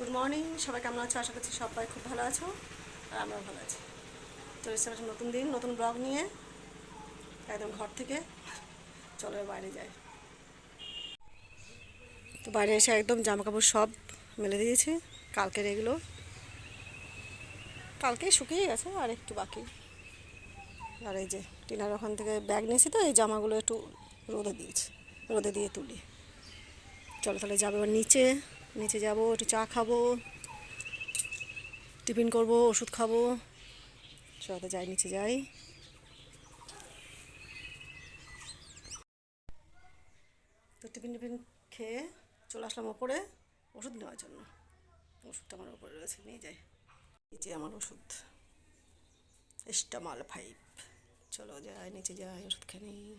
Good morning সবাই কেমন আছো? আশা করছি সবাই খুব ভালো আছো আর আমরাও ভালো আছি। চলে একটা নতুন দিন, নতুন ব্লগ নিয়ে একদম ঘর থেকে চলো বাইরে যাই। তো বাইরে এসে একদম জামা কাপড় সব মেলে দিয়েছি, কালকের এগুলো। কালকেই শুকিয়ে গেছে আর একটু বাকি। আর এই যে টিনার ওখান থেকে ব্যাগ নিয়েছি তো, এই জামাগুলো একটু রোদে দিয়েছি, রোদে দিয়ে তুলি। চলো তাহলে যাবে নিচে। নিচে যাব, একটু চা খাব, টিফিন করব, ওষুধ খাব। সবাই যাই, নিচে যাই। তো টিফিন টিফিন খেয়ে চলে আসলাম ওপরে ওষুধ নেওয়ার জন্য। ওষুধটা আমার ওপরে রয়েছে, নিয়ে যাই। এই যে আমার ওষুধ এস্টামাল ফাইভ চলো যাই, নিচে যাই, ওষুধ খেয়ে নিই।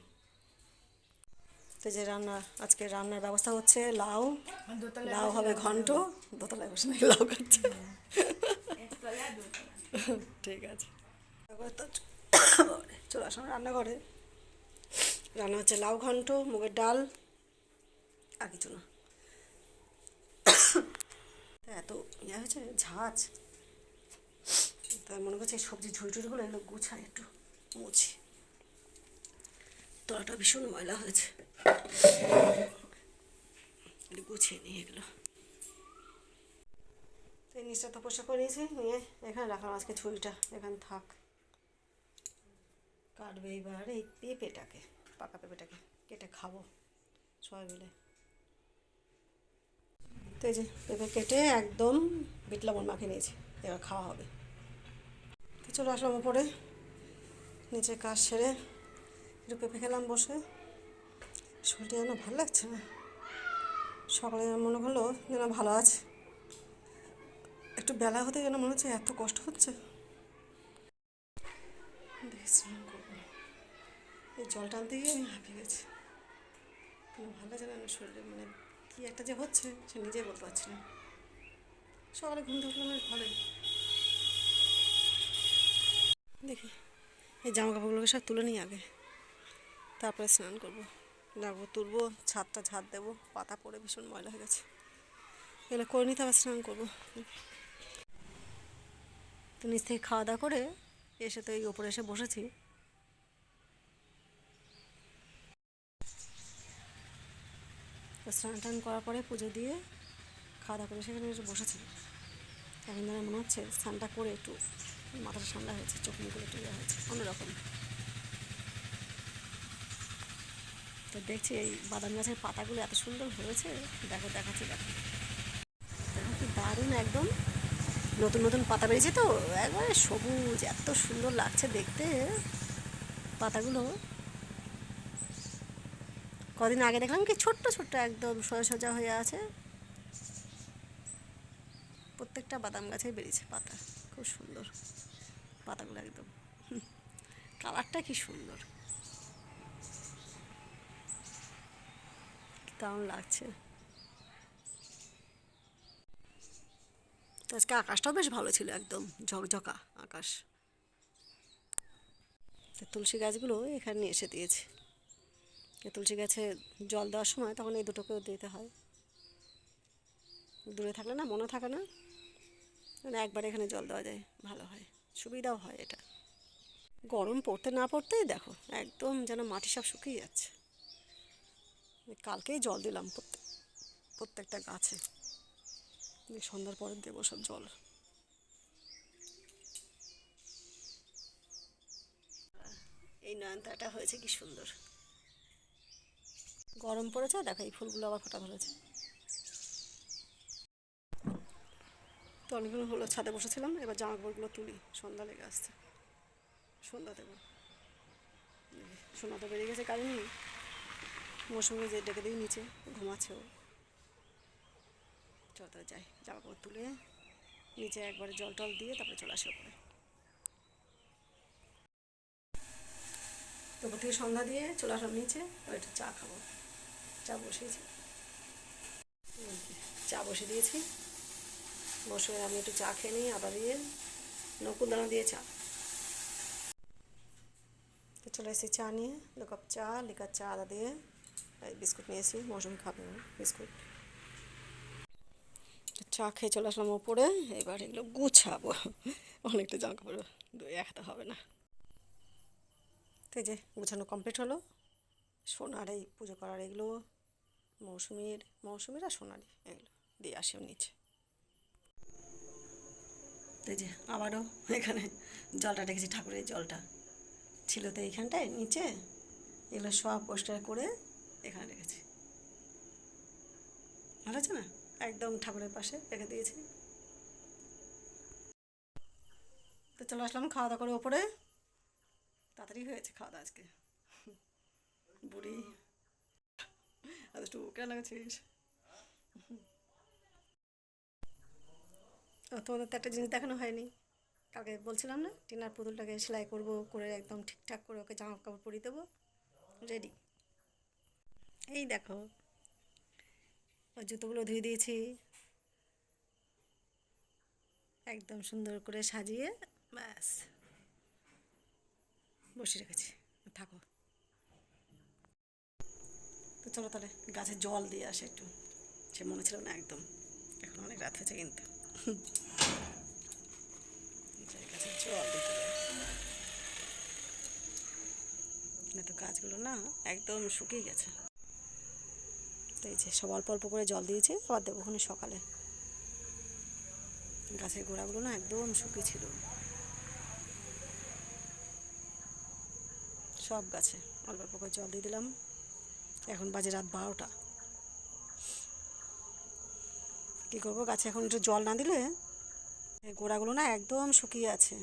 তো যে রান্না আজকে রান্নার ব্যবস্থা হচ্ছে লাউ। লাউ হবে ঘন্ট। দোতলায় বসে নাকি লাউ খাচ্ছে ঠিক আছে। চলে আসলাম রান্নাঘরে। রান্না হচ্ছে লাউ ঘন্ট মুগের ডাল আর কিছু না। তা এত ইয়ে হয়েছে ঝাঁজ। তাই মনে করছে সবজি ঝুড়ি টুড়িগুলো এগুলো গুছাই একটু মুছি। তলাটা ভীষণ ময়লা হয়েছে। গুছিয়ে নিই এগুলো। তো এই নিচটা করে নিয়েছি, নিয়ে এখানে রাখলাম আজকে ছুরিটা। এখানে থাক। কাটবে এইবার এই পেঁপেটাকে, পাকা পেঁপেটাকে। কেটে খাব সবাই মিলে। তো এই যে পেঁপে কেটে একদম বিট লবণ মাখিয়ে নিয়েছি, এবার খাওয়া হবে। তো চলে আসলাম উপরে, নিচে কাজ সেরে একটু পেঁপে খেলাম বসে। শরীরটা যেন ভালো লাগছে না। সকালে যেন মনে হলো যেন ভালো আছে। একটু বেলা হতে যেন মনে হচ্ছে এত কষ্ট হচ্ছে। করব। এই জল টানতে গিয়ে আমি হাঁপিয়ে গেছি। ভালো লাগছে না আমার শরীরে মানে কী একটা যে হচ্ছে, সে নিজেই বলতে পারছি না। সকালে ঘুম থেকে উঠলাম, বেশ ভালোই। দেখি, এই জামা কাপড়গুলোকে সব তুলে নিই আগে। তারপরে স্নান করব। লাগবো তুলবো, ছাদটা ঝাড় দেবো, পাতা পড়ে ভীষণ ময়লা হয়ে গেছে। এগুলো করে নিতে আবার স্নান করব। তো নিচ থেকে খাওয়া দাওয়া করে এসে তো এই ওপরে এসে বসেছি। স্নান টান করার পরে পুজো দিয়ে খাওয়া দাওয়া করে সেখানে এসে বসেছি। এখন যেন মনে হচ্ছে স্নানটা করে একটু মাথাটা ঠান্ডা হয়েছে, চোখ মুখগুলো একটু ইয়ে হয়েছে, অন্যরকম। তো দেখছি এই বাদাম গাছের পাতাগুলো এত সুন্দর হয়েছে। দেখো, দেখাচ্ছি, দেখো। কি দারুণ একদম। নতুন নতুন পাতা বেরিয়েছে তো। একবারে সবুজ, এত সুন্দর লাগছে দেখতে পাতাগুলো। কদিন আগে দেখলাম কি ছোট্ট ছোট্ট একদম সোজা সোজা হয়ে আছে। প্রত্যেকটা বাদাম গাছে বেরিয়েছে পাতা। খুব সুন্দর পাতাগুলো একদম। কালারটা কি সুন্দর। দারুণ লাগছে। তো আজকে আকাশটাও বেশ ভালো ছিল একদম, ঝকঝকা আকাশ। তো তুলসী গাছগুলো এখানে নিয়ে এসে দিয়েছে। তুলসী গাছে জল দেওয়ার সময় তখন এই দুটোকেও দিতে হয়। দূরে থাকলে না, মনে থাকে না। মানে একবার এখানে জল দেওয়া যায়, ভালো হয়, সুবিধাও হয় এটা। গরম পড়তে না পড়তেই দেখো, একদম যেন মাটি সব শুকিয়ে যাচ্ছে। কালকেই জল দিলাম প্রত্যেক, প্রত্যেকটা গাছে। সন্ধ্যার পরে দেবো সব জল। এই নয়নতাটা হয়েছে কি সুন্দর। গরম পড়েছে, দেখো এই ফুলগুলো আবার ফোটা ধরেছে তো অনেকক্ষণ হলো ছাদে বসেছিলাম, এবার জামা কাপড়গুলো তুলি, সন্ধ্যা লেগে আসছে। সন্ধ্যা দেবো। সোনা তো বেরিয়ে গেছে নেই। মৌসুমি যে ডেকে দিই, নিচে ঘুমাচ্ছে ও। চল তাহলে যাই, জামা কাপড় তুলে নিচে একবারে জল টল দিয়ে তারপরে চলে আসে ওপরে। তো থেকে সন্ধ্যা দিয়ে চলে আসলাম নিচে আর একটু চা খাব। চা বসিয়েছি। চা বসে দিয়েছি। বসে আমি একটু চা খেয়ে নিই, আদা দিয়ে, নকুল দানা দিয়ে চা। তো চলে এসেছি চা নিয়ে দু কাপ চা লিকার চা, আদা দিয়ে। বিস্কুট নিয়েছি মৌসুমি খাবে বিস্কুট চা খেয়ে চলে আসলাম ওপরে, এবার এগুলো গুছাবো। অনেকটা জামা কাপড় দুই একটা হবে না। তো যে গুছানো কমপ্লিট হলো, সোনার এই পুজো করার এগুলো, মৌসুমির মৌসুমির আর সোনারি এগুলো, দিয়ে আসেও নিচে। তো যে আবারও এখানে জলটা রেখেছি, ঠাকুরের জলটা। ছিল তো এইখানটায়, নিচে এগুলো সব পরিষ্কার করে এখানে রেখেছি। ভালো আছে না? একদম ঠাকুরের পাশে রেখে দিয়েছি। তো চলে আসলাম খাওয়া দাওয়া করে ওপরে। তাড়াতাড়ি হয়েছে খাওয়া দাওয়া আজকে। বুড়ি। আর একটু কেন লাগাচ্ছিস ও, তোমাদের তো একটা জিনিস দেখানো হয়নি। কালকে বলছিলাম না টিনার পুতুলটাকে সেলাই করব করে একদম ঠিকঠাক করে ওকে জামা কাপড় পরিয়ে দেবো। রেডি এই দেখো। ওর জুতোগুলো ধুয়ে দিয়েছি। একদম সুন্দর করে সাজিয়ে, ব্যাস। বসে রেখেছি। থাকো। তো চলো তাহলে গাছে জল দিয়ে আসে একটু। সে মনে ছিল না একদম। এখন অনেক রাত হয়েছে কিন্তু। গাছে জল দিতে। তো গাছগুলো না একদম শুকিয়ে গেছে। তো এই যে সব অল্প অল্প করে জল দিয়েছে, আবার দেবো ওখানে সকালে। গাছের গোড়াগুলো না একদম শুকিয়ে ছিল। সব গাছে অল্প অল্প করে জল দিয়ে দিলাম। এখন বাজে রাত বারোটা। কী করব, গাছে এখন একটু জল না দিলে গোড়াগুলো না একদম শুকিয়ে আছে।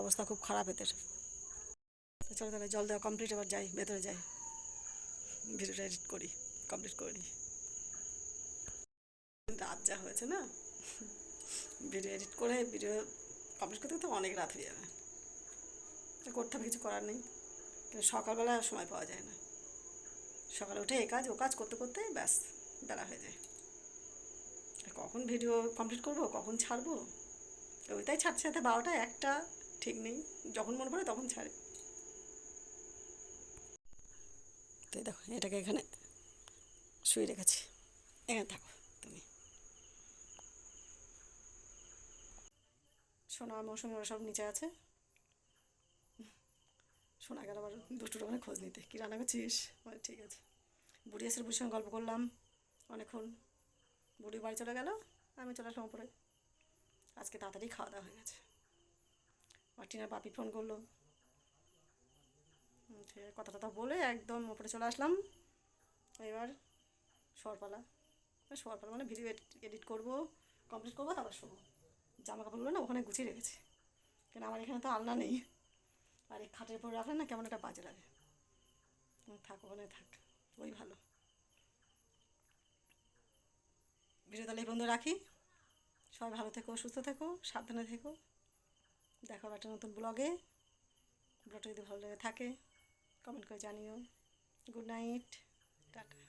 অবস্থা খুব খারাপ এদের। চলো তাহলে জল দেওয়া কমপ্লিট এবার যাই, ভেতরে যাই। ভিডিওটা এডিট করি কমপ্লিট করি রাত যা হয়েছে না ভিডিও এডিট করে ভিডিও কমপ্লিট করতে তো অনেক রাত হয়ে যাবে। করতে হবে, কিছু করার নেই। কিন্তু সকালবেলা সময় পাওয়া যায় না। সকালে উঠে এ কাজ, ও কাজ করতে করতে ব্যাস, বেলা হয়ে যায়। কখন ভিডিও কমপ্লিট করব, কখন ছাড়বো? ওইটাই ছাড়ছে সাথে বারোটা, একটা, ঠিক নেই। যখন মনে পড়ে তখন ছাড়ে। তো দেখো, এটাকে এখানে শুয়ে রেখেছি। এখানে থাকো তুমি। সোনা, মৌসুমি, ওরা সব নিচে আছে। শোনা গেল আবার দুটো ওখানে খোঁজ নিতে। কী রান্না করছিস? ঠিক আছে। বুড়ি এসে বুড়ির সঙ্গে গল্প করলাম অনেকক্ষণ। বুড়ি বাড়ি চলে গেল, আমি চলে আসলাম ওপরে। আজকে তাড়াতাড়ি খাওয়া দাওয়া হয়ে গেছে। আর টিনার বাপি ফোন করল। কথা টথা বলে একদম ওপরে চলে আসলাম। এবার শোয়ারপালা। শোয়ারপালা মানে ভিডিও এডিট করব কমপ্লিট করব, তারপর শোবো। জামা কাপড়গুলো না ওখানে গুছিয়ে রেখেছি। কেন আমার এখানে তো আলনা নেই। আর এই খাটের উপর রাখলে না কেমন একটা বাজে লাগে। থাক, ওখানে থাক। ওই ভালো। ভিডিও তাহলে এই বন্ধু রাখি। সবাই ভালো থেকো, সুস্থ থেকো, সাবধানে থেকো। দেখা একটা নতুন ব্লগে ব্লগটা যদি ভালো লেগে থাকে। কমেন্ট করে জানিও। Good night tata.